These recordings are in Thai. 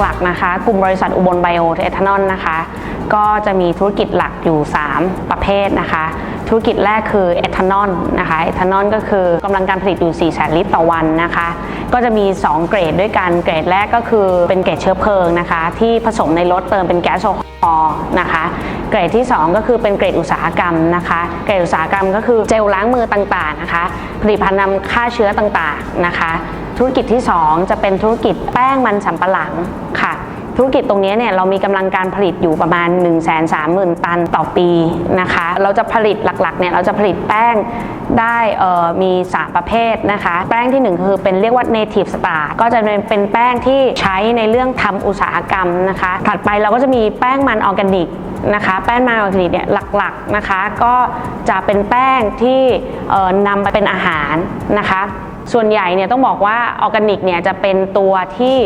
หลักนะคะ กลุ่มบริษัทอุบลไบโอเอทานอลนะคะ ก็จะมีธุรกิจหลักอยู่ 3 ประเภทนะคะ ธุรกิจแรกคือเอทานอลนะคะเอทานอลก็คือกำลังการผลิตอยู่ 4 แสนลิตรต่อวันนะคะ ก็จะมี 2 เกรดด้วยกัน เกรดแรกก็คือเป็นเกรดเชื้อเพลิงนะคะ ที่ผสมในรถเติมเป็นแก๊สโซฮอล์นะคะเกรดที่ 2 ก็คือเป็นเกรดอุตสาหกรรมนะคะ เกรดอุตสาหกรรมก็คือเจลล้างมือต่างๆนะคะ ผลิตภัณฑ์นำฆ่าเชื้อต่างๆนะคะ ธุรกิจที่ 2 จะเป็นธุรกิจแป้งมันสำปะหลัง ธุรกิจตรงนี้เนี่ยเรามีกำลังการผลิตอยู่ประมาณ 1 3 0 0 0 0 ตันต่อปีนะคะ เราจะผลิตหลักๆเนี่ยเราจะผลิตแป้งได้มี 3 ประเภทนะคะ แป้งที่ 1 คือเป็นเรียกว่า native star ก็จะเป็นเป็นแป้งที่ใช้ในเรื่องทำอุตสาหกรรมนะคะ ถัดไปเราก็จะมีแป้งมันออร์แกนิกนะคะแป้งมันออร์แกนิกเนี่ยหลักๆนะคะ ก็จะเป็นแป้งที่นำไปเป็นอาหารนะคะ ส่วนใหญ่เนี่ยต้องบอกว่าออร์แกนิกเนี่ยจะเป็นตัวที่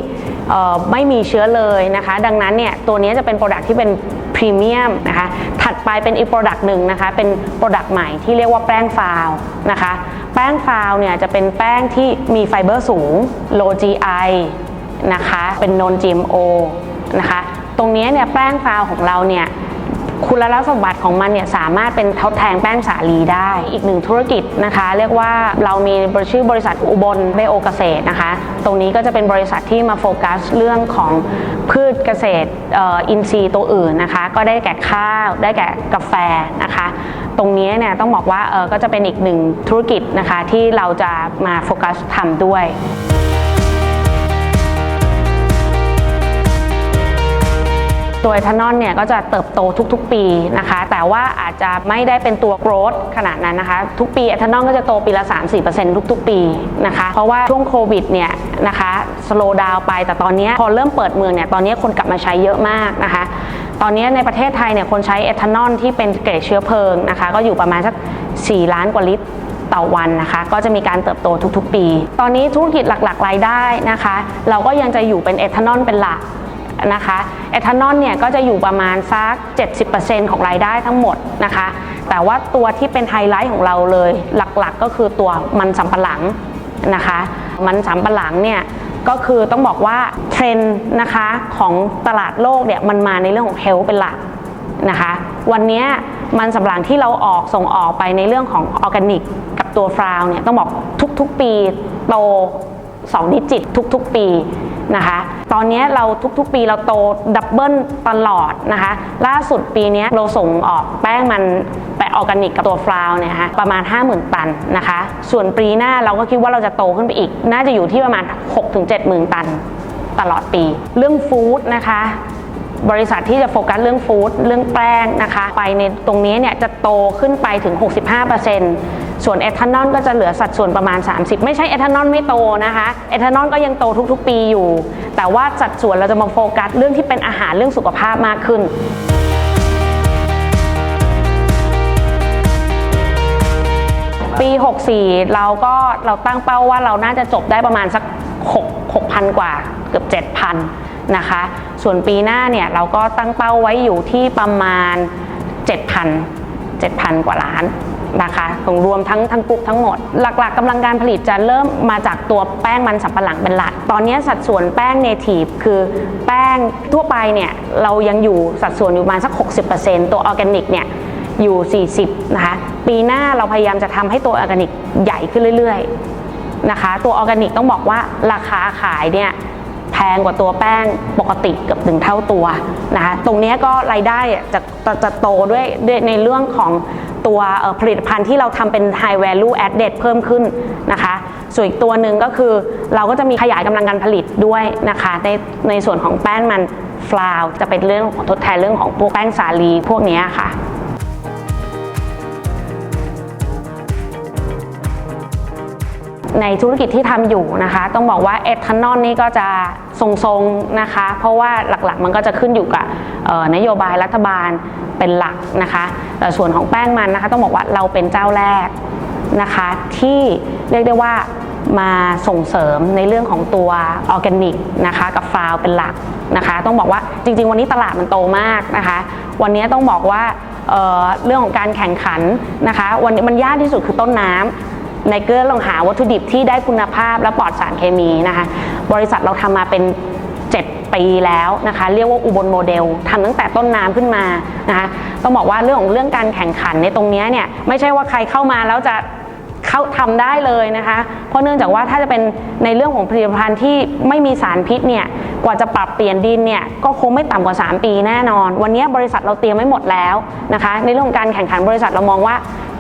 ไม่มีเชื้อเลยนะคะ ดังนั้นเนี่ยตัวนี้จะเป็นโปรดักที่เป็นพรีเมียมนะคะ ถัดไปเป็นอีกโปรดักหนึ่งนะคะ เป็นโปรดักใหม่ที่เรียกว่าแป้งฟาวนะคะ แป้งฟาวเนี่ยจะเป็นแป้งที่มีไฟเบอร์สูง low GI นะคะ เป็น non GMO นะคะ ตรงนี้เนี่ยแป้งฟาวของเราเนี่ย คุณลักษณะสมบัติของมันเนี่ยสามารถเป็นทดแทนแป้งสาลีได้ อีกหนึ่งธุรกิจนะคะ เรียกว่าเรามีชื่อบริษัทอุบลไบโอเกษตรนะคะ ตรงนี้ก็จะเป็นบริษัทที่มาโฟกัสเรื่องของพืชเกษตรอ่ออินทรีย์ตัวอื่นนะคะ ก็ได้แก่ข้าวได้แก่กาแฟนะคะตรงนี้เนี่ยต้องบอกว่าเออก็จะเป็นอีกหนึ่งธุรกิจนะคะที่เราจะมาโฟกัสทำด้วย ตัวเอทานอลเนี่ยก็จะเติบโตทุกๆปีนะคะ แต่ว่าอาจจะไม่ได้เป็นตัว growth ขนาดนั้นนะคะ ทุกปีเอทานอลก็จะโตปีละ 3-4%ทุกๆ ปีนะคะ เพราะว่าช่วงโควิดเนี่ยนะคะสโลว์ดาวไป แต่ตอนนี้พอเริ่มเปิดเมืองเนี่ยตอนนี้คนกลับมาใช้เยอะมากนะคะ ตอนนี้ในประเทศไทยเนี่ยคนใช้เอทานอลที่เป็นเกรดเชื้อเพลิงนะคะ ก็อยู่ประมาณสัก 4 ล้านกว่าลิตรต่อวันนะคะก็จะมีการเติบโตทุกๆ ปี ตอนนี้ธุรกิจหลักๆรายได้นะคะ เราก็ยังจะอยู่เป็นเอทานอลเป็นหลัก นะคะเอทานอลเนี่ยก็จะอยู่ประมาณสัก 70%ของรายได้ทั้งหมดนะคะ แต่ว่าตัวที่เป็นไฮไลท์ของเราเลยหลักๆก็คือตัวมันสำปะหลังนะคะ มันสำปะหลังเนี่ยก็คือต้องบอกว่าเทรนด์นะคะของตลาดโลกเนี่ยมันมาในเรื่องของเฮลท์เป็นหลักนะคะ วันนี้มันสำปะหลังที่เราออกส่งออกไปในเรื่องของออร์แกนิก กับตัวฟราวเนี่ยต้องบอกทุกๆปีโต2ดิจิตทุกๆปี นะคะ ตอนนี้เราทุกๆปีเราโตดับเบิลตลอดนะคะ ล่าสุดปีนี้เราส่งออกแป้งมันแปะออร์แกนิกกับตัวฟลาวเนี่ยฮะประมาณ 50,000 ตันนะคะ ส่วนปีหน้าเราก็คิดว่าเราจะโตขึ้นไปอีก น่าจะอยู่ที่ประมาณ 6-70,000ตันตลอดปี เรื่องฟู้ดนะคะบริษัทที่จะโฟกัสเรื่องฟู้ดเรื่องแป้งนะคะ ไปในตรงนี้เนี่ยจะโตขึ้นไปถึง 65% ส่วนเอทานอลก็จะเหลือสัดส่วนประมาณ 30 ไม่ใช่เอทานอลไม่โตนะคะ เอทานอลก็ยังโตทุกๆ ปีอยู่ แต่ว่าสัดส่วนเราจะมาโฟกัสเรื่องที่เป็นอาหารเรื่องสุขภาพมากขึ้นปี 64 เราก็เราตั้งเป้าว่าเราน่าจะจบได้ประมาณสัก 6 6,000 กว่าเกือบ 7,000 นะคะ ส่วนปีหน้าเนี่ยเราก็ตั้งเป้าไว้อยู่ที่ประมาณ 7,000 7,000 กว่าล้าน นะคะของรวมทั้งทั้งกลุ่มทั้งหมด หลักๆกำลังการผลิตจะเริ่มมาจากตัวแป้งมันสำปะหลังเป็นหลัก ตอนนี้สัดส่วนแป้งเนทีฟคือแป้งทั่วไปเนี่ยเรายังอยู่สัดส่วนอยู่ประมาณสัก 60%ตัวออร์แกนิกเนี่ยอยู่ 40 นะคะ ปีหน้าเราพยายามจะทำให้ตัวออร์แกนิกใหญ่ขึ้นเรื่อยๆนะคะ ตัวออร์แกนิกต้องบอกว่าราคาขายเนี่ยแพงกว่าตัวแป้งปกติเกือบถึงเท่าตัวนะคะ ตรงนี้ก็รายได้อะจะจะจะโตด้วยด้วยในเรื่องของ ตัวผลิตภัณฑ์ที่เราทำเป็น high value added เพิ่มขึ้นนะคะ ส่วนอีกตัวหนึ่งก็คือเราก็จะมีขยายกำลังการผลิตด้วยนะคะ ในในส่วนของแป้งมันฟลาวจะเป็นเรื่องของทดแทนเรื่องของพวกแป้งสาลีพวกนี้ค่ะ ในธุรกิจที่ทำอยู่นะคะ ต้องบอกว่าเอทานอลนี่ก็จะทรงๆนะคะ เพราะว่าหลักๆมันก็จะขึ้นอยู่กับนโยบายรัฐบาลเป็นหลักนะคะแต่ส่วนของแป้งมันนะคะ ต้องบอกว่าเราเป็นเจ้าแรกนะคะ ที่เรียกได้ว่ามาส่งเสริมในเรื่องของตัวออร์แกนิกนะคะ กับฟาวเป็นหลักนะคะ ต้องบอกว่าจริง ๆ วันนี้ตลาดมันโตมากนะคะ วันนี้ต้องบอกว่าเเรื่องของการแข่งขันนะคะ วันนี้มันยากที่สุดคือต้นน้ำ ในเกลือลองหาวัตถุดิบที่ได้คุณภาพและปลอดสารเคมีนะคะ บริษัทเราทำมาเป็น 7 ปีแล้วนะคะ เรียกว่าอุบลโมเดลทำตั้งแต่ต้นน้ำขึ้นมานะคะต้องบอกว่าเรื่องของเรื่องการแข่งขันในตรงนี้เนี่ยไม่ใช่ว่าใครเข้ามาแล้วจะเข้าทำได้เลยนะคะ เพราะเนื่องจากว่าถ้าจะเป็นในเรื่องของผลิตภัณฑ์ที่ไม่มีสารพิษเนี่ยกว่าจะปรับเปลี่ยนดินเนี่ยก็คงไม่ต่ำกว่า 3 ปีแน่นอน วันนี้บริษัทเราเตรียมไว้หมดแล้วนะคะ ในเรื่องของการแข่งขันบริษัทเรามองว่า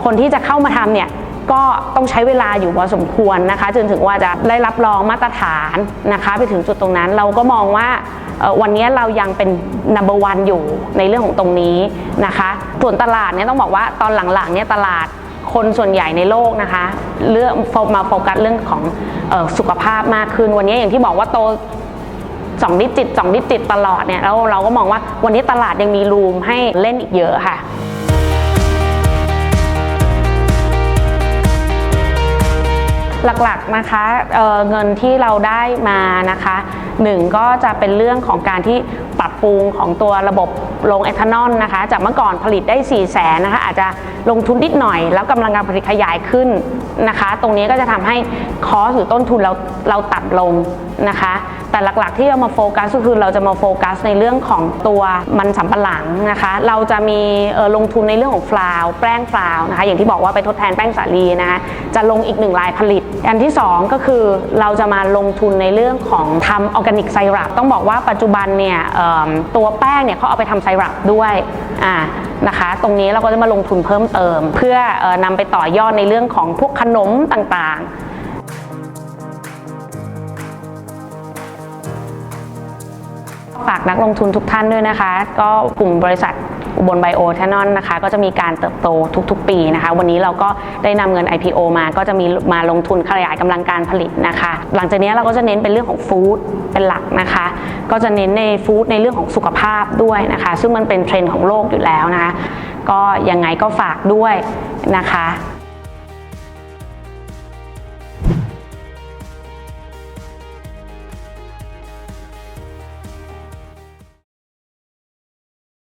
คนที่จะเข้ามาทำเนี่ย ก็ต้องใช้เวลาอยู่พอสมควรนะคะ จนถึงว่าจะได้รับรองมาตรฐานนะคะ ไปถึงจุดตรงนั้นเราก็มองว่าวันนี้เรายังเป็น number one อยู่ในเรื่องของตรงนี้นะคะ ส่วนตลาดเนี่ยต้องบอกว่าตอนหลังๆเนี่ยตลาดคนส่วนใหญ่ในโลกนะคะเรื่องมาโฟกัสเรื่องของออสุขภาพมากขึ้นวันนี้อย่างที่บอกว่าโตสองดิจิตสองดิจิตตลอดเนี่ยแล้วเราก็มองว่าวันนี้ตลาดยังมีรูมให้เล่นอีกเยอะค่ะ หลักๆนะคะเเงินที่เราได้มานะคะหนึ่งก็จะเป็นเรื่องของการที่ปรับปรุงของตัวระบบโรงเอทานอลนะคะ จากเมื่อก่อนผลิตได้ 4 0 0แสนนะคะอาจจะลงทุนนิดหน่อย แล้วกำลังการผลิตขยายขึ้น นะคะ ตรงนี้ก็จะทำให้คอสหรือต้นทุนเราเราตัดลงนะคะ แต่หลักๆที่เรามาโฟกัสก็คือเราจะมาโฟกัสในเรื่องของตัวมันสำปะหลังนะคะ เราจะมีลงทุนในเรื่องของฟลาวแป้งฟลาวนะคะ อย่างที่บอกว่าไปทดแทนแป้งสาลีนะคะจะลงอีกหนึ่งลายผลิต อันที่ 2 ก็คือเราจะมาลงทุนในเรื่องของทำออร์แกนิกไซรัปต้องบอกว่าปัจจุบันเนี่ยตัวแป้งเนี่ยเขาเอาไปทำไซรัปด้วยอ่า นะคะ ตรงนี้เราก็จะมาลงทุนเพิ่มเติม เพื่ออนำไปต่อยอดในเรื่องของพวกขนมต่างๆฝากนักลงทุนทุกท่านด้วยนะคะ ก็กลุ่มบริษัท อุบลไบโอแทนอนนะคะ ก็จะมีการเติบโตทุกๆ ปีนะคะ วันนี้เราก็ได้นำเงิน IPO มาก็จะมีมาลงทุนขยายกำลังการผลิตนะคะ หลังจากนี้เราก็จะเน้นเป็นเรื่องของฟู้ดเป็นหลักนะคะ ก็จะเน้นในฟู้ดในเรื่องของสุขภาพด้วยนะคะ ซึ่งมันเป็นเทรนด์ของโลกอยู่แล้วนะคะ ก็ยังไงก็ฝากด้วยนะคะ